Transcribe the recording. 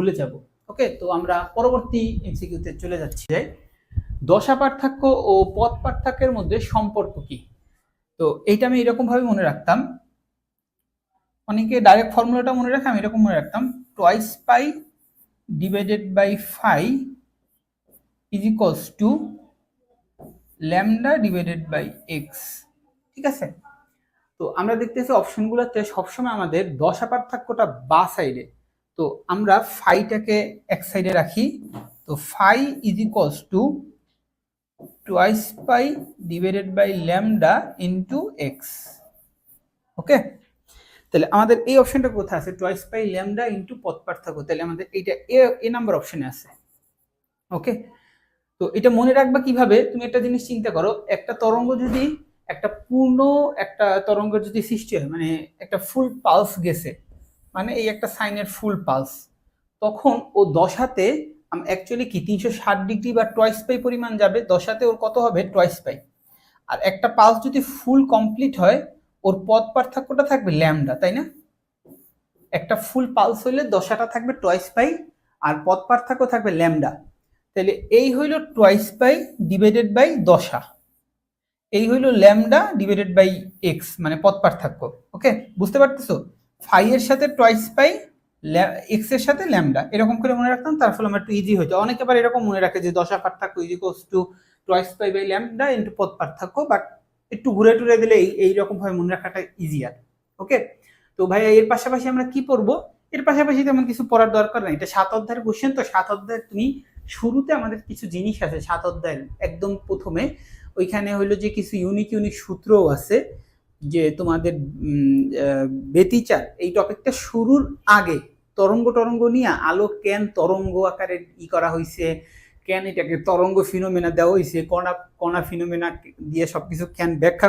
ভুলে যাব। ওকে তো আমরা পরবর্তী এমসিকিউতে চলে যাচ্ছি। যাই, দশা পার্থক্য ও পথ পার্থক্যের মধ্যে সম্পর্ক কি? তো এইটা আমি এরকম ভাবে মনে রাখতাম। অনেকে ডাইরেক্ট ফর্মুলাটা মনে রাখে, আমি এরকম মনে রাখতাম twice pi divided by phi is equals to lambda divided by x ঠিক আছে? তো আমরা দেখতেছি অপশনগুলোতে সবসময় আমাদের দশা পার্থক্যটা বা সাইডে তো আমরা ফাইটাকে এক সাইডে রাখি। তো phi is equals to twice pi divided by lambda into x okay তাহলে আমাদের এই অপশনটা কোথায় আছে? টোয়াইস পাই ল্যামডা ইন্টু পথ পার্থক্য। তাহলে আমাদের এইটা এ এ নাম্বার অপশনে আছে। ওকে তো এটা মনে রাখবা কীভাবে? তুমি একটা জিনিস চিন্তা করো, একটা তরঙ্গ যদি একটা পূর্ণ একটা তরঙ্গ যদি সৃষ্টি হয় মানে একটা ফুল পালস গেছে মানে এই একটা সাইনের ফুল পালস। তখন ও দশাতে অ্যাকচুয়ালি কি, তিনশো ষাট ডিগ্রি বা টয়েস পাই পরিমাণ যাবে দশাতে ওর কত হবে? Twice pi. আর একটা পালস যদি ফুল কমপ্লিট হয়, ওর পথ পার্থক্যটা থাকবে ল্যামডা তাই না? একটা ফুল পালস হইলে দশাটা থাকবে টয়েস পাই, আর পথ পার্থক্য থাকবে ল্যামডা তাহলে এই হইল টয়েস পাই ডিভাইডেড বাই দশা এই হইল ল্যামডা ডিভাইডেড বাই এক্স মানে পথ পার্থক্য। ওকে বুঝতে পারতেছো? ফাই এর সাথে টয়েস পাই এক্সের সাথে ল্যামডা এরকম করে মনে রাখতাম, তার ফলে আমার একটু ইজি হইতো অনেকে আবার এরকম মনে রাখে যে দশা পার্থক্য is equals to twice pi by lambda into পথ পার্থক্য বাট একটু ঘুরে টুরে দিলে এই এইরকম ভাবে মনে রাখাটা ইজিয়ার ওকে তো ভাই, এর পাশাপাশি আমরা কি পড়ব? এর পাশাপাশি তেমন কিছু পড়ার দরকার নাই। এটা সাত অধ্যায়ের কোশ্চেন তো সাত অধ্যায়ের তুমি শুরুতে আমাদের কিছু জিনিস আছে, সাত অধ্যায়ের একদম প্রথমে। ওইখানে হইল যে কিছু ইউনিক ইউনিক সূত্রও আছে। যে তোমাদের বেতিচার এই টপিকটা শুরুর আগে তরঙ্গ টরঙ্গ নিয়ে আলো কেন তরঙ্গ আকারে ই করা হয়েছে কেন এটাকে তরঙ্গ ফিনোমেনা দেওয়া হয়েছে কণা কণা ফিনোমেনা দিয়ে সব কিছু কেন ব্যাখ্যা